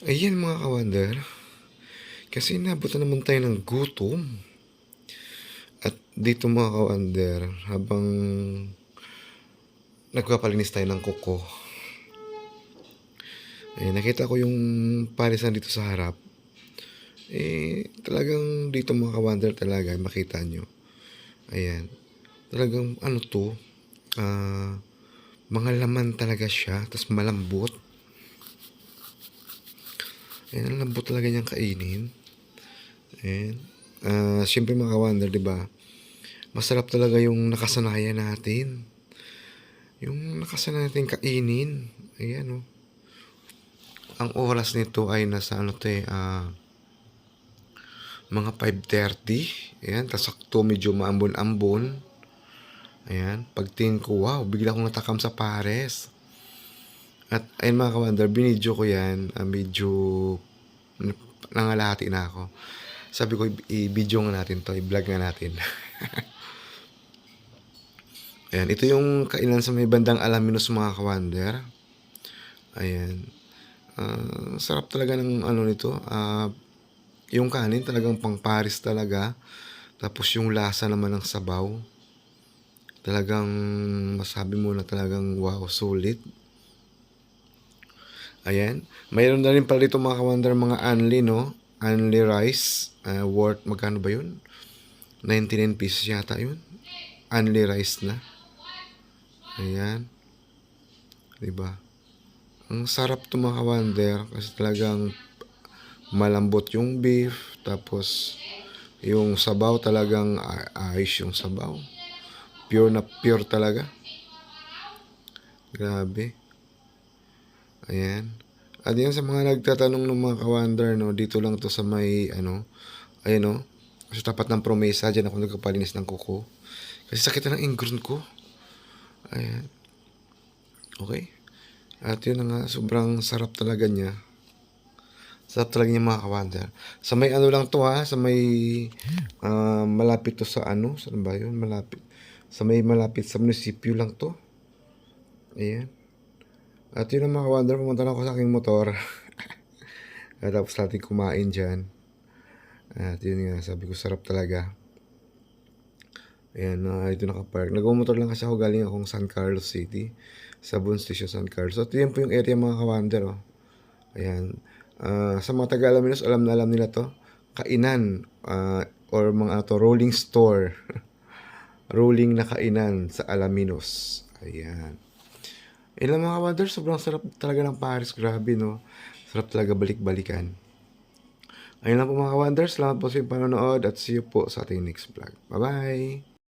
Ayan mga kawander. Kasi nabutan naman tayo ng gutom. At dito mga kawander, habang nagpapalinis tayo ng kuko. Eh, nakita ko yung palisan dito sa harap. Eh, talagang dito mga kawander talaga, makita nyo. Ayan. Talagang ano to, ah, mga laman talaga siya, tapos malambot. Ayan, ang lambot talaga niyang kainin. Ayan. Ah, Siyempre mga kawander, di ba? Masarap talaga yung nakasanayan natin. Yung nakasanayan natin kainin. Ayan, oh. Ang oras nito ay nasa ano to eh, ah, mga 5.30. Ayan, tas sakto medyo maambon-ambon. Ayan, pagtingin ko, wow, bigla akong natakam sa pares. At ayun mga kawander, binidyo ko yan. ah, medyo nangalahati na ako. Sabi ko, i-video nga natin to, i-vlog nga natin. Ayan, ito yung kainan sa may bandang Alaminos mga kawander. Ayan. Ah, sarap talaga ng ano nito. Ah, yung kanin talagang pang Paris talaga. Tapos yung lasa naman ng sabaw. Talagang masabi mo na talagang wow, solid. Ayan. Mayroon na rin pala dito mga kawander mga Anli, no? Anli rice. Ah, worth, magkano ba yun? 99 pesos yata yun. Anli rice na. Ayan. Diba? Ang sarap to mga kawander kasi talagang malambot yung beef. Tapos yung sabaw talagang ayos yung sabaw. Pure na pure talaga. Grabe. Ayan. At yan sa mga nagtatanong ng mga kawander, no, dito lang to sa may, ano, ayan, no, sa tapat ng promesa, dyan ako nagkapalinis ng kuko. Kasi sakit na ng ingrown ko. Ayan. Okay. At yun na nga, sobrang sarap talaga niya. Sarap talaga niya mga kawander. Sa may ano lang to ha, sa may ah, malapit to sa ano, saan ba yun? Malapit. Sa may malapit sa munisipyo lang to. Ayan. At yun ang mga kawander, pumunta lang ako sa aking motor. At tapos natin kumain dyan. At yun nga, sabi ko sarap talaga. Ayan, na ito nakapark. Nagmumotor lang kasi ako galing akong San Carlos City. Sa Bon Station, San Carlos. Ito yan po yung area mga kawander, oh. Ayan. Ah, sa mga taga-Alaminos, alam na alam nila to. Kainan. ah, or mga to, rolling store. rolling na kainan sa Alaminos. Ayan. Ilang mga kawander, sobrang sarap talaga ng Paris. Grabe, no? Sarap talaga balik-balikan. Ayun lang po mga kawander. Salamat po sa inyong panonood at see you po sa ating next vlog. Bye-bye!